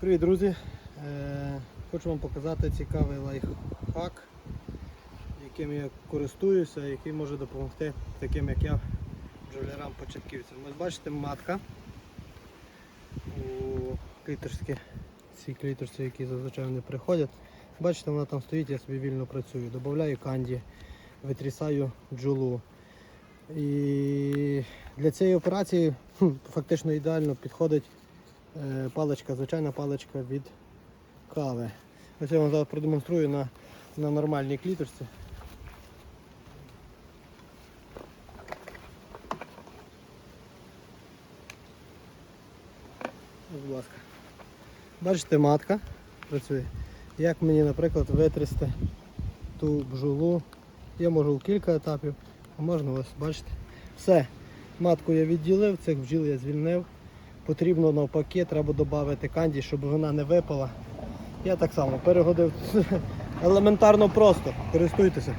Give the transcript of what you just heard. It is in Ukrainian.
Привіт, друзі! Е, Хочу вам показати цікавий лайфхак, яким я користуюся, який може допомогти таким як я, бджолярам початківцям. Ось бачите, матка у клітерські, ці клітерці, які зазвичай вони приходять. Бачите, вона там стоїть, я собі вільно працюю. Добавляю канді, витрісаю джолу. І для цієї операції фактично ідеально підходить паличка, звичайна паличка від кави. Ось я вам зараз продемонструю на, на нормальній кліторці. Будь ласка. Бачите, матка працює. Як мені, наприклад, витрясти ту бджолу. Я можу у кілька етапів, а можна ось, бачите. Все. Матку я відділив, цих бджіл я звільнив. Потрібно навпаки, треба додати канді, щоб вона не випала. Я так само перегодив. Елементарно просто. Користуйтеся.